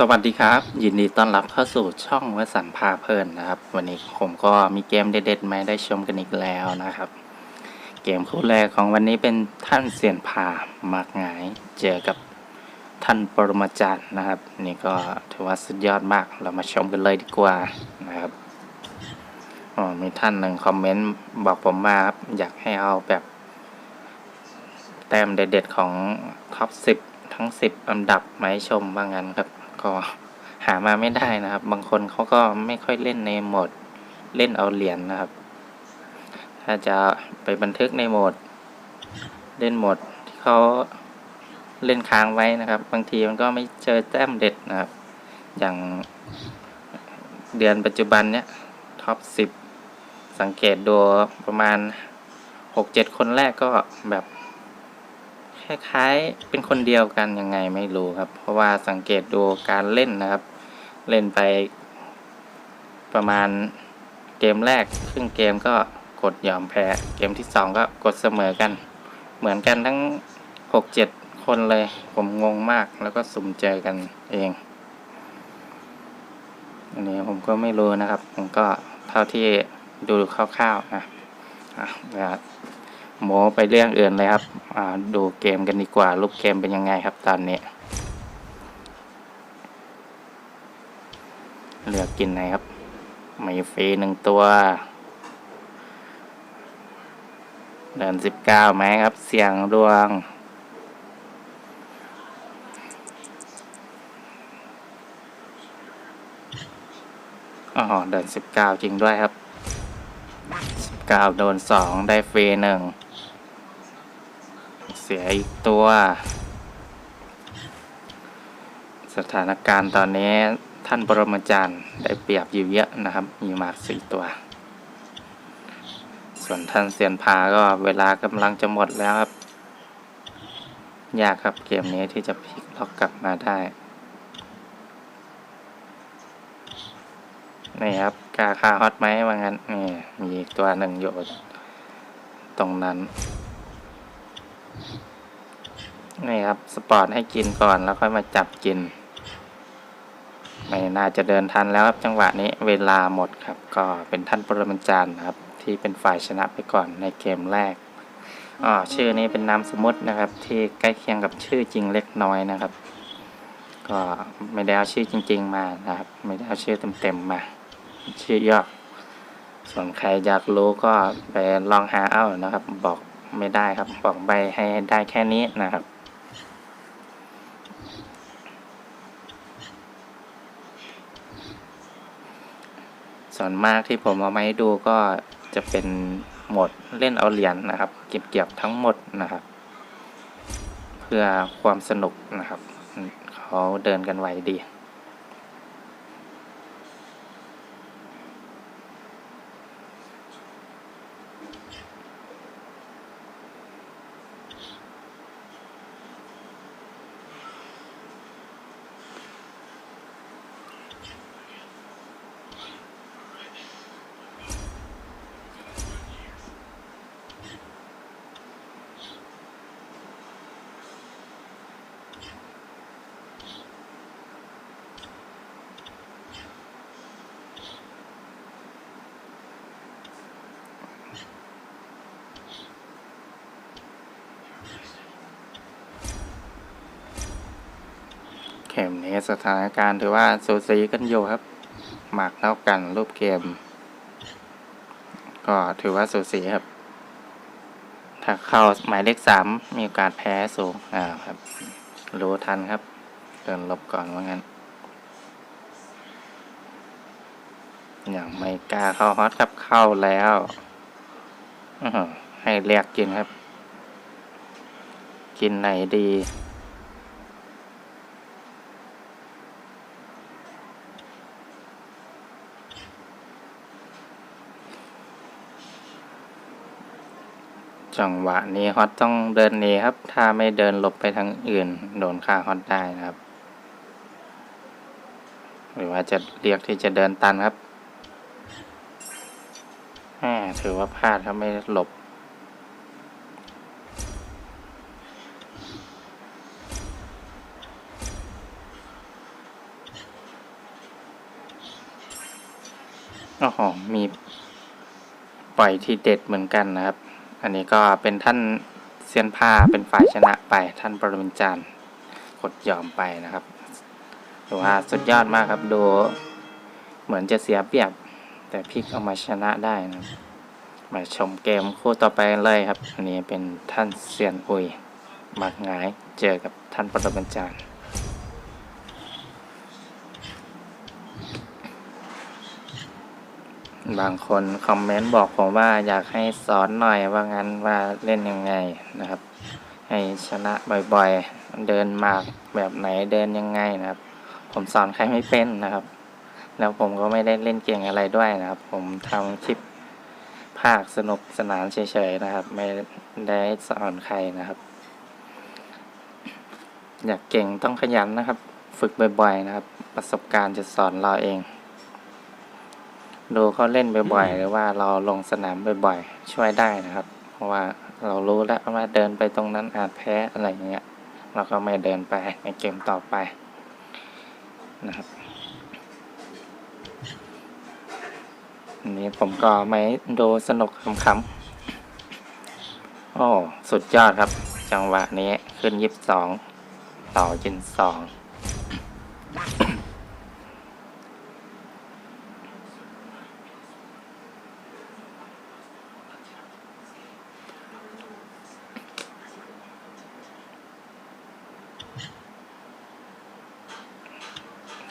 สวัสดีครับ ยินดีต้อนรับเข้าสู่ช่องวสันพาเพลินนะครับ วันนี้ผมก็มีเกมเด็ดๆมาได้ชมกันอีกแล้วนะครับ เกมคู่แรกของวันนี้เป็นท่านเสียนพามากงายเจอกับท่านปรมาจารย์นะครับ นี่ก็ถือว่าสุดยอดมากเรามาชมกันเลยดีกว่านะครับอ๋อมีท่านหนึ่งคอมเมนต์บอกผมมาครับอยากให้เอาแบบ แต้มเด็ดๆของท็อป10 ทั้ง 10 อันดับมาให้ชมว่างั้นครับ ก็หามาไม่ได้นะครับ บางคนเขาก็ไม่ค่อยเล่นในโหมดเล่นเอาเหรียญนะครับ ถ้าจะไปบันทึกในโหมด เล่นโหมดที่เขาเล่นค้างไว้นะครับ บางทีมันก็ไม่เจอแต้มเด็ดนะครับ อย่างเดือนปัจจุบันเนี้ยท็อป10 สังเกตดูประมาณ 6-7 คนแรกก็แบบ คล้ายๆ เป็นคนเดียวกันยังไงไม่รู้ครับ เพราะว่าสังเกตดูการเล่นนะครับ เล่นไปประมาณเกมแรกครึ่งเกมก็กดยอมแพ้ เกมที่สองก็กดเสมอกัน เหมือนกันทั้งหกเจ็ดคนเลย ผมงงมากแล้วก็สุ่มเจอกันเอง อันนี้ผมก็ไม่รู้นะครับ ผมก็เท่าที่ดูคร่าวๆนะอะ เดี๋ยวโมไปเรื่องอื่นเลยครับ อ่า ดูเกมกันดีกว่า รูปเกมเป็นยังไงครับตอนนี้ เลือกกินไหนครับมีฟรีหนึ่งตัว เดินสิบเก้าไหมครับ เสียงดวง อ๋อ เดินสิบเก้าจริงด้วยครับสิบเก้าโดนสองได้ฟรีหนึ่ง เสียอีกตัว สถานการณ์ตอนนี้ท่านปรมาจารย์ได้เปรียบอยู่เยอะนะครับ มีมาสี่ตัว ส่วนท่านเซียนพาก็เวลากำลังจะหมดแล้วครับ ยากครับเกมนี้ที่จะพลิกล็อกกลับมาได้นี่ครับกาคาฮอตไหมว่างั้นนี่มีอีกตัวหนึ่งอยู่ตรงนั้น นี่ครับ สปอร์ตให้กินก่อนแล้วค่อยมาจับกิน ไม่น่าจะเดินทันแล้วครับจังหวะนี้เวลาหมดครับ ก็เป็นท่านปรมาจารย์ครับ ที่เป็นฝ่ายชนะไปก่อนในเกมแรกอ๋อชื่อนี้เป็นนามสมมตินะครับ ที่ใกล้เคียงกับชื่อจริงเล็กน้อยนะครับ ก็ไม่ได้เอาชื่อจริง ๆ มานะครับ ไม่ได้เอาชื่อเต็มๆมา ชื่อย่อส่วนใครอยากรู้ก็ไปลองหาเอานะครับ บอก ไม่ได้ครับบอกใบให้ได้แค่นี้นะครับ ส่วนมากที่ผมเอามาให้ดูก็จะเป็นโหมดเล่นเอาเหรียญนะครับ เก็บเกี่ยวทั้งหมดนะครับ เพื่อความสนุกนะครับ เขาเดินกันไวดี เกมนี้สถานการณ์ถือว่าสูสีกันอยู่ครับ หมากเท่ากันรูปเกม ก็ถือว่าสูสีครับ ถ้าเข้าหมายเลขสามมีโอกาสแพ้สูงอ่าครับ รู้ทันครับเดินลบก่อนว่างั้นอย่างไม่กล้าเข้าฮอตครับเข้าแล้วให้เรียกกินครับ กินไหนดี จังหวะนี้ฮอตต้องเดินหนีครับ ถ้าไม่เดินหลบไปทางอื่น โดนฆ่าฮอตได้นะครับ หรือว่าจะเรียกที่จะเดินตันครับถือว่าพลาดครัไม่หลบ โอ้อหมีปล่อยที่เด็ดเหมือนกันนะครับ อันนี้ก็เป็นท่านเซียนพาเป็นฝ่ายชนะไปท่านปรมินจารย์กดยอมไปนะครับถือว่าสุดยอดมากครับดูเหมือนจะเสียเปรียบ แต่พลิกเอามาชนะได้นะมาชมเกมคู่ต่อไปเลยครับ อันนี้เป็นท่านเซียนอุยมักงายเจอกับท่านปรมินจารย์ บางคนคอมเมนต์บอกผมว่าอยากให้สอนหน่อยว่างั้นว่าเล่นยังไงนะครับ ให้ชนะบ่อยๆ เดินหมากแบบไหนเดินยังไงนะครับ ผมสอนใครไม่เป็นนะครับ แล้วผมก็ไม่ได้เล่นเก่งอะไรด้วยนะครับ ผมทำคลิปภาคสนุกสนานเฉยๆนะครับ ไม่ได้สอนใครนะครับ อยากเก่งต้องขยันนะครับ ฝึกบ่อยๆนะครับ ประสบการณ์จะสอนเราเอง ดูเขาเล่นบ่อยๆ หรือว่าเราลงสนามบ่อยๆ ช่วยได้นะครับ เพราะว่าเรารู้แล้วว่าเดินไปตรงนั้นอาจแพ้อะไรอย่างเงี้ย เราก็ไม่เดินไปในเกมต่อไปนะครับอันนี้ผมก็ไม่ดูสนุกขำๆโอ้ สุดยอดครับ จังหวะนี้ขึ้นยิบสองต่อจินสอง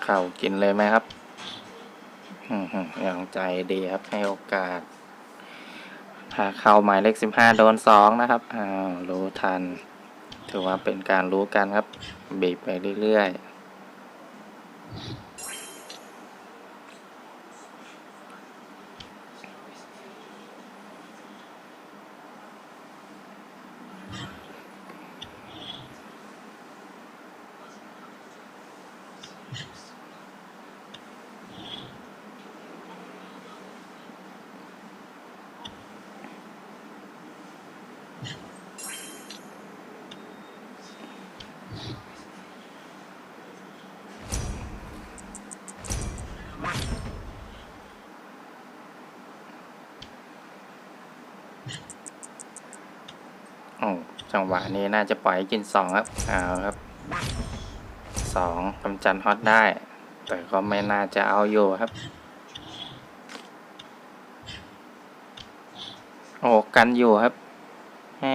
ข่ากินเลยไหมครับอย่างใจดีครับให้โอกาสหาเข้าหมายเลขสิบห้าโดนสองนะครับอ้าวรู้ทัน ถือว่าเป็นการรู้กันครับ บีบไปเรื่อยๆโอ้ จังหวะนี้น่าจะปล่อยให้กินสองครับเอาครับสองกำจันฮอตได้ แต่ก็ไม่น่าจะเอาอยู่ครับ โอ้กันอยู่ครับแหม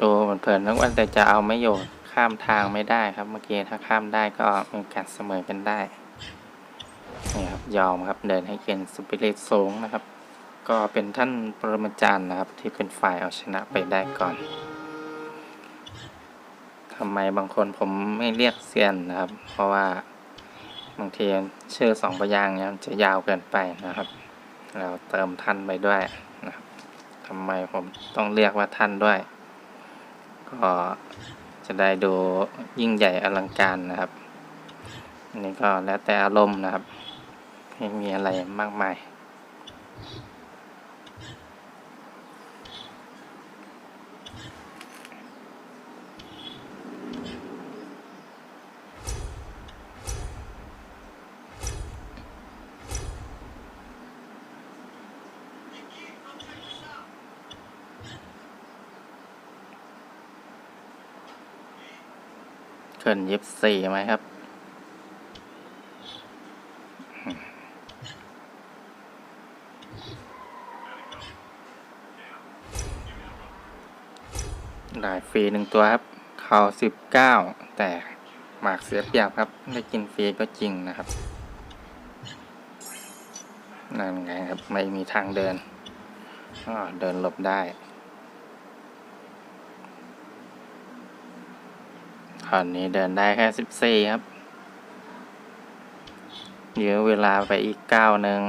ดูเหมือนเพลินนึกว่าแต่จะเอาไม่อยู่ข้ามทางไม่ได้ครับเมื่อกี้ถ้าข้ามได้ก็มีการเสมอกันได้นี่ครับยอมครับเดินให้เกณฑ์สปิริตสูงนะครับ ก็เป็นท่านปรมาจารย์นะครับ ที่เป็นฝ่ายเอาชนะไปได้ก่อนทำไมบางคนผมไม่เรียกเซียนนะครับ เพราะว่าบางทีชื่อสองพยางเนี่ยมันจะยาวเกินไปนะครับเราเติมท่านไปด้วยนะครับทำไมผมต้องเรียกว่าท่านด้วย ก็จะได้ดูยิ่งใหญ่อลังการนะครับอันนี้ก็แล้วแต่อารมณ์นะครับ ไม่มีอะไรมากมาย เกินยิบสี่ไหมครับ ได้ฟรีหนึ่งตัวครับ เขาสิบเก้าแต่หมากเสียเปรียบครับ ได้กินฟรีก็จริงนะครับนั่นไงครับ ไม่มีทางเดินอ้อเดินหลบได้ ตอนนี้เดินได้แค่สิบสี่ครับเยอเวลาไปอีกเก้าหนึ่ง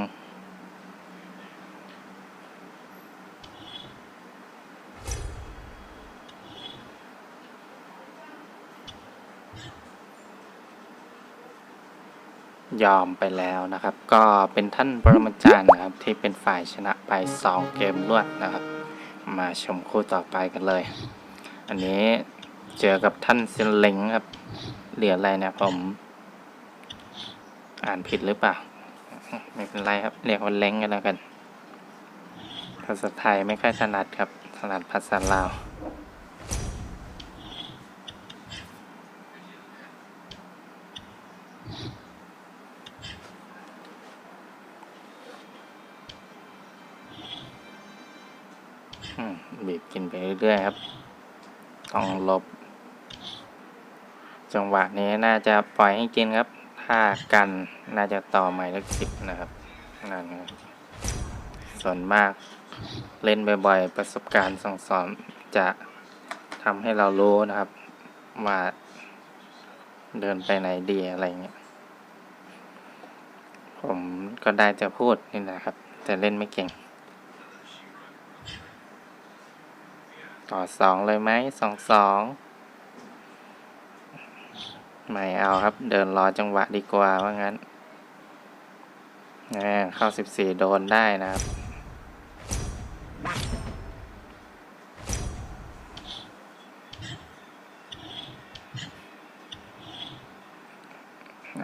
ยอมไปแล้วนะครับ ก็เป็นท่านปรมาจารย์นะครับ ที่เป็นฝ่ายชนะไป 2 เกมรวดนะครับ มาชมคู่ต่อไปกันเลย อันนี้ เจอกับท่านเซนเล็งครับ เหรียญอะไรเนี่ยผม อ่านผิดหรือเปล่า ไม่เป็นไรครับ เรียกว่าเล้งกันแล้วกัน ภาษาไทยไม่ค่อยถนัดครับถนัดภาษาลาวบีบกินไปเรื่อยๆครับ ต้องหลบ จังหวะนี้น่าจะปล่อยให้กินครับ ถ้ากันน่าจะต่อหมายเลขสิบนะครับนั่นส่วนมากเล่นบ่อยๆ ประสบการณ์สั่งสอนจะทำให้เรารู้นะครับว่าเดินไปไหนดีอะไรเงี้ย ผมก็ได้จะพูดนี่นะครับ แต่เล่นไม่เก่ง ต่อสองเลยไหมสองสอง ไม่เอาครับ เดินรอจังหวะดีกว่าว่างั้นเข้าสิบสี่โดนได้นะครับ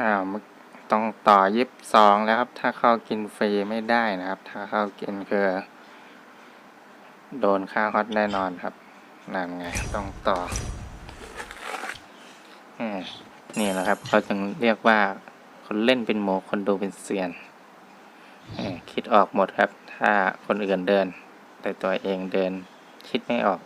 อ้าวมต้องต่อยิบสองแล้วครับ ถ้าเข้ากินฟรีไม่ได้นะครับ ถ้าเข้ากินคือ โดนค่าฮอตแน่นอนครับนั่นไงต้องต่อแหม นี่แหละครับ เขาจึงเรียกว่าคนเล่นเป็นโมคนดูเป็นเซียนคิดออกหมดครับ ถ้าคนอื่นเดิน แต่ตัวเองเดินคิดไม่ออก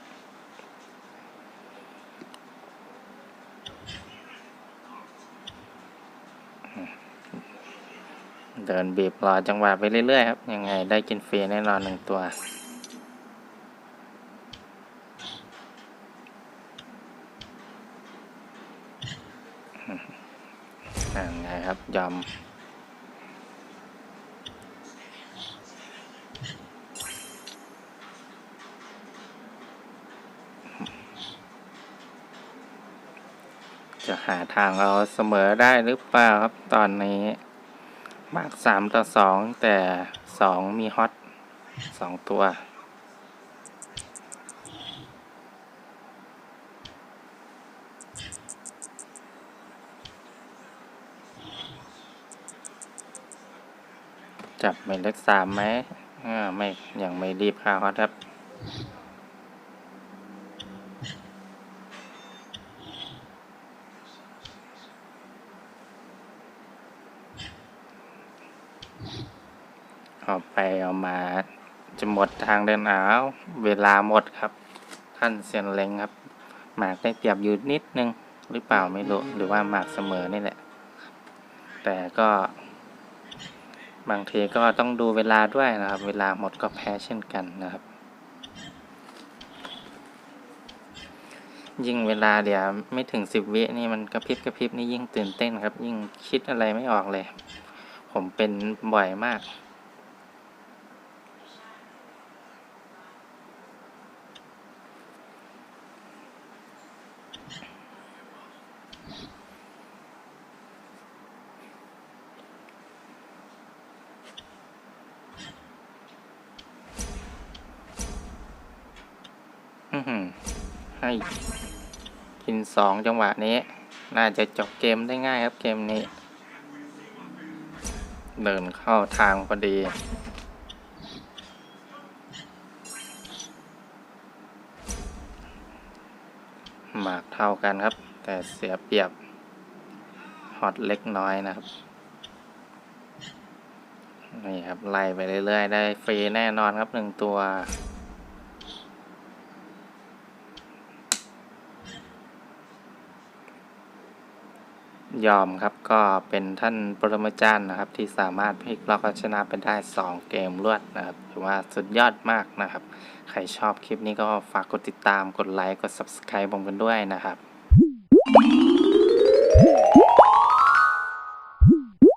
เดินบีบรอจังหวะไปเรื่อยๆครับ ยังไงได้กินฟรีแน่นอนหนึ่งตัว อ่าไงครับ ยอมจะหาทางเอาเสมอได้หรือเปล่าครับตอนนี้มากสามต่อสองแต่สองมีฮอตสองตัว จับหมายเลขสามไหมอ่าไม่ยังไม่รีบค่าฮอตครับ เอาไปเอามา จะหมดทางเดินเอาวเวลาหมดครับ ท่านเซียนเล้งครับ หมากได้เปรียบอยู่นิดนึง หรือเปล่าไม่รู้ หรือว่าหมากเสมอนี่แหละ แต่ก็ บางทีก็ต้องดูเวลาด้วยนะครับ เวลาหมดก็แพ้เช่นกันนะครับ ยิ่งเวลาเดี๋ยวไม่ถึงสิบวินี่มันกระพริบกระพริบนี่ยิ่งตื่นเต้นครับ ยิ่งคิดอะไรไม่ออกเลย ผมเป็นบ่อยมาก อื้อหือ ให้กินสองจังหวะนี้ น่าจะจบเกมได้ง่ายครับเกมนี้ เดินเข้าทางพอดีหมากเท่ากันครับ แต่เสียเปรียบฮอตเล็กน้อยนะครับ นี่ครับ ไล่ไปเรื่อยๆ ได้ฟรีแน่นอนครับหนึ่งตัว ยอมครับก็เป็นท่านปรมาจารย์นะครับ ที่สามารถพลิกล็อกชนะไปได้ 2 เกมรวดนะครับถือว่าสุดยอดมากนะครับ ใครชอบคลิปนี้ก็ฝากกดติดตามกดไลค์กด Subscribe ผมกันด้วยนะครับ